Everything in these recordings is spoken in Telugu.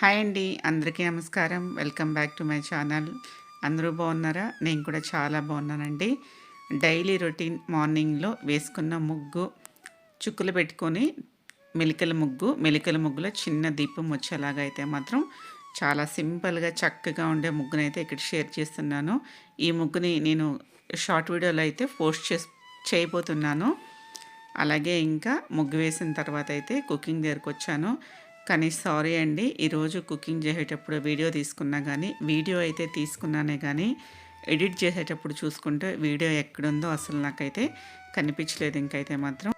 హాయ్ అండి అందరికీ నమస్కారం. Welcome back to my channel. అందరూ బాగున్నారా? నేను కూడా చాలా బాగున్నానండి. డైలీ రొటీన్ మార్నింగ్లో వేసుకున్న ముగ్గు చుక్కులు పెట్టుకొని మెలికల ముగ్గు మెలికల ముగ్గులో చిన్న దీపం వచ్చేలాగా అయితే మాత్రం చాలా సింపుల్గా చక్కగా ఉండే ముగ్గునైతే అయితే ఇక్కడ షేర్ చేస్తున్నాను. ఈ ముగ్గుని నేను షార్ట్ వీడియోలో అయితే పోస్ట్ చేసి చేయబోతున్నాను. అలాగే ఇంకా ముగ్గు వేసిన తర్వాత అయితే కుకింగ్ దగ్గరకు వచ్చాను కానీ సారీ అండి. ఈరోజు కుకింగ్ చేసేటప్పుడు వీడియో తీసుకున్నా కానీ వీడియో అయితే తీసుకున్నానే కానీ ఎడిట్ చేసేటప్పుడు చూసుకుంటే వీడియో ఎక్కడుందో అసలు నాకైతే కనిపించలేదు ఇంకైతే మాత్రం.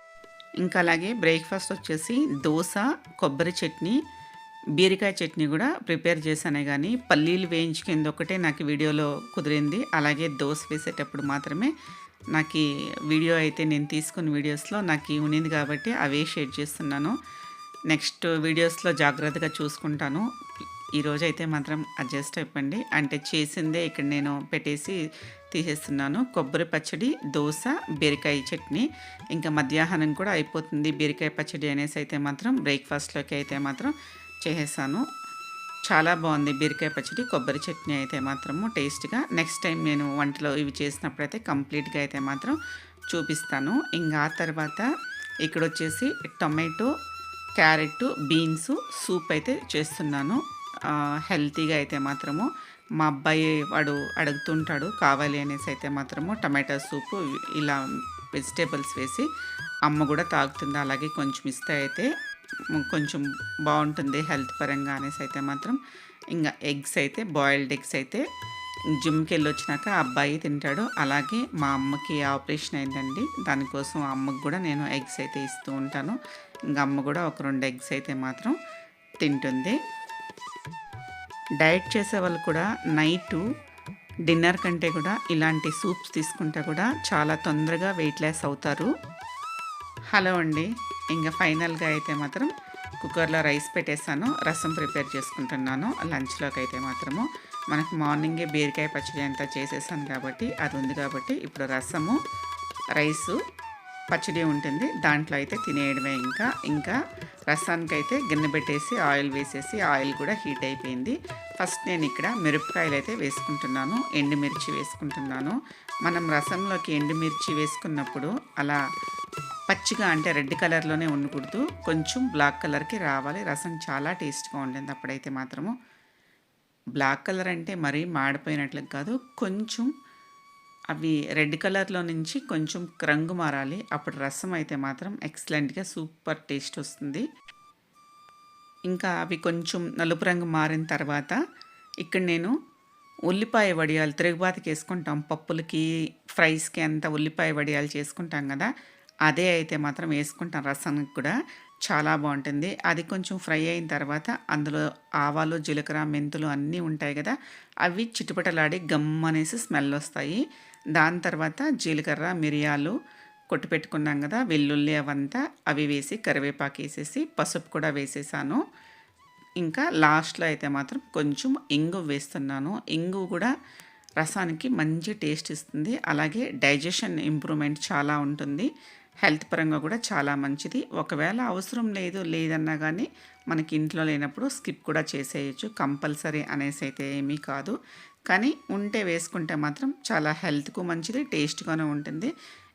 ఇంకా అలాగే బ్రేక్ఫాస్ట్ వచ్చేసి దోశ కొబ్బరి చట్నీ బీరకాయ చట్నీ కూడా ప్రిపేర్ చేశానే కానీ పల్లీలు వేయించుకుంది ఒకటే నాకు వీడియోలో కుదిరింది. అలాగే దోశ వేసేటప్పుడు మాత్రమే నాకు వీడియో అయితే నేను తీసుకున్న వీడియోస్లో నాకు ఉన్నింది కాబట్టి అవే షేర్ చేస్తున్నాను. నెక్స్ట్ వీడియోస్లో జాగ్రత్తగా చూసుకుంటాను. ఈరోజు అయితే మాత్రం అడ్జస్ట్ అయిపోండి. అంటే చేసిందే ఇక్కడ నేను పెట్టేసి తీసేస్తున్నాను. కొబ్బరి పచ్చడి దోశ బీరకాయ చట్నీ. ఇంకా మధ్యాహ్నం కూడా అయిపోతుంది బీరకాయ పచ్చడి అనేసి అయితే మాత్రం. బ్రేక్ఫాస్ట్లోకి అయితే మాత్రం చేసేసాను. చాలా బాగుంది బీరకాయ పచ్చడి కొబ్బరి చట్నీ అయితే మాత్రము టేస్ట్గా. నెక్స్ట్ టైం నేను వంటలో ఇవి చేసినప్పుడైతే కంప్లీట్గా అయితే మాత్రం చూపిస్తాను. ఇంకా ఆ తర్వాత ఇక్కడ వచ్చేసి టొమాటో క్యారెట్ బీన్స్ సూప్ అయితే చేస్తున్నాను. హెల్తీగా అయితే మాత్రము. మా అబ్బాయి వాడు అడుగుతుంటాడు కావాలి అనేసి అయితే మాత్రము టమాటా సూపు ఇలా వెజిటేబుల్స్ వేసి అమ్మ కూడా తాగుతుంది. అలాగే కొంచెం ఇస్తే అయితే కొంచెం బాగుంటుంది హెల్త్ పరంగా అనేసి అయితే మాత్రం. ఇంకా ఎగ్స్ అయితే బాయిల్డ్ ఎగ్స్ అయితే జిమ్కి వెళ్ళి వచ్చినాక అబ్బాయి తింటాడు. అలాగే మా అమ్మకి ఆపరేషన్ అయిందండి. దానికోసం అమ్మకు కూడా నేను ఎగ్స్ అయితే ఇస్తూ ఉంటాను. ఇంకా అమ్మ కూడా ఒక రెండు ఎగ్స్ అయితే మాత్రం తింటుంది. డైట్ చేసే వాళ్ళు కూడా నైటు డిన్నర్ కంటే కూడా ఇలాంటి సూప్స్ తీసుకుంటే కూడా చాలా తొందరగా వెయిట్ లెస్ అవుతారు. హలో అండి. ఇంకా ఫైనల్గా అయితే మాత్రం కుక్కర్లో రైస్ పెట్టేసాను రసం ప్రిపేర్ చేసుకుంటున్నాను. లంచ్లోకి అయితే మాత్రము మనకు మార్నింగే బీరకాయ పచ్చడి అంతా చేసేసాను కాబట్టి అది ఉంది కాబట్టి ఇప్పుడు రసము రైసు పచ్చడి ఉంటుంది. దాంట్లో అయితే తినేయడమే ఇంకా. ఇంకా రసానికి అయితే గిన్నె పెట్టేసి ఆయిల్ వేసేసి ఆయిల్ కూడా హీట్ అయిపోయింది. ఫస్ట్ నేను ఇక్కడ మిరపకాయలు అయితే వేసుకుంటున్నాను ఎండుమిర్చి వేసుకుంటున్నాను. మనం రసంలోకి ఎండుమిర్చి వేసుకున్నప్పుడు అలా పచ్చిగా అంటే రెడ్ కలర్లోనే ఉండకూడదు కొంచెం బ్లాక్ కలర్కి రావాలి. రసం చాలా టేస్ట్గా ఉంటుంది అప్పుడైతే మాత్రము. బ్లాక్ కలర్ అంటే మరీ మాడిపోయినట్లు కాదు. కొంచెం అవి రెడ్ కలర్లో నుంచి కొంచెం రంగు మారాలి. అప్పుడు రసం అయితే మాత్రం ఎక్సలెంట్గా సూపర్ టేస్ట్ వస్తుంది. ఇంకా అవి కొంచెం నలుపు రంగు మారిన తర్వాత ఇక్కడ నేను ఉల్లిపాయ వడియాలు తిరుగుబాతకి వేసుకుంటాం. పప్పులకి ఫ్రైస్కి అంత ఉల్లిపాయ వడియాలు చేసుకుంటాం కదా. అదే అయితే మాత్రం వేసుకుంటాం రసానికి కూడా. చాలా బాగుంటుంది. అది కొంచెం ఫ్రై అయిన తర్వాత అందులో ఆవాలు జీలకర్ర మెంతులు అన్నీ ఉంటాయి కదా అవి చిటుపటలాడి గమ్ అనేసి స్మెల్ వస్తాయి. దాని తర్వాత జీలకర్ర మిరియాలు కొట్టి పెట్టుకున్నాం కదా వెల్లుల్లి అవంతా అవి వేసి కరివేపాకు వేసేసి పసుపు కూడా వేసేసాను. ఇంకా లాస్ట్లో అయితే మాత్రం కొంచెం ఇంగు వేస్తున్నాను. ఇంగు కూడా రసానికి మంచి టేస్ట్ ఇస్తుంది. అలాగే డైజెషన్ ఇంప్రూవ్మెంట్ చాలా ఉంటుంది. హెల్త్ పరంగా కూడా చాలా మంచిది. ఒకవేళ అవసరం లేదు లేదన్నా కానీ మనకి ఇంట్లో లేనప్పుడు స్కిప్ కూడా చేసేయచ్చు. కంపల్సరీ అనేసి అయితే ఏమీ కాదు. కానీ ఉంటే వేసుకుంటే మాత్రం చాలా హెల్త్కు మంచిది టేస్ట్గానే ఉంటుంది.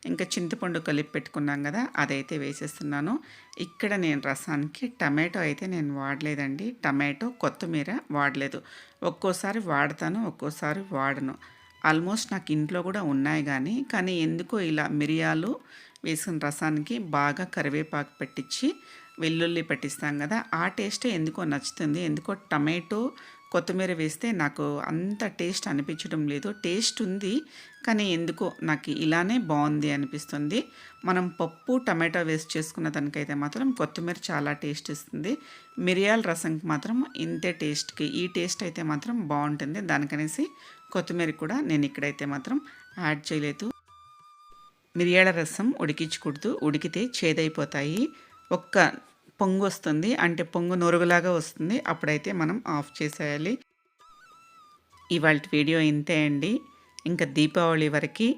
ఇంకా చింతపండు కలిపి పెట్టుకున్నాం కదా అదైతే వేసేస్తున్నాను. ఇక్కడ నేను రసానికి టమాటో అయితే నేను వాడలేదండి. టమాటో కొత్తిమీర వాడలేదు. ఒక్కోసారి వాడతాను ఒక్కోసారి వాడను. ఆల్మోస్ట్ నాకు ఇంట్లో కూడా ఉన్నాయి కానీ కానీ ఎందుకో ఇలా మిరియాలు వేసిన రసానికి బాగా కరివేపాకు పెట్టించి వెల్లుల్లి పెట్టిస్తాం కదా ఆ టేస్టే ఎందుకో నచ్చుతుంది. ఎందుకో టమాటో కొత్తిమీర వేస్తే నాకు అంత టేస్ట్ అనిపించడం లేదు. టేస్ట్ ఉంది కానీ ఎందుకో నాకు ఇలానే బాగుంది అనిపిస్తుంది. మనం పప్పు టమాటో వేస్ట్ చేసుకున్న దానికైతే మాత్రం కొత్తిమీర చాలా టేస్ట్ ఇస్తుంది. మిరియాల రసంకి మాత్రం ఇంతే టేస్ట్కి ఈ టేస్ట్ అయితే మాత్రం బాగుంటుంది. దానికనేసి కొత్తిమీర కూడా నేను ఇక్కడైతే మాత్రం యాడ్ చేయలేదు. మిరియాల రసం ఉడికించకూడదు ఉడికితే చేదైపోతాయి. ఒక్క పొంగు వస్తుంది. అంటే పొంగు నొరుగులాగా వస్తుంది. అప్పుడైతే మనం ఆఫ్ చేసేయాలి. ఇవాళ వీడియో ఇంతే అండి. ఇంకా దీపావళి వరకు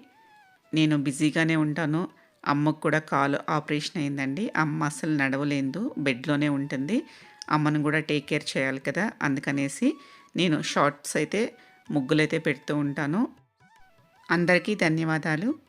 నేను బిజీగానే ఉంటాను. అమ్మకు కూడా కాలు ఆపరేషన్ అయిందండి. అమ్మ అసలు నడవలేదు. బెడ్లోనే ఉంటుంది. అమ్మను కూడా టేక్ కేర్ చేయాలి కదా. అందుకనేసి నేను షార్ట్స్ అయితే ముగ్గులైతే పెడుతూ ఉంటాను. అందరికీ ధన్యవాదాలు.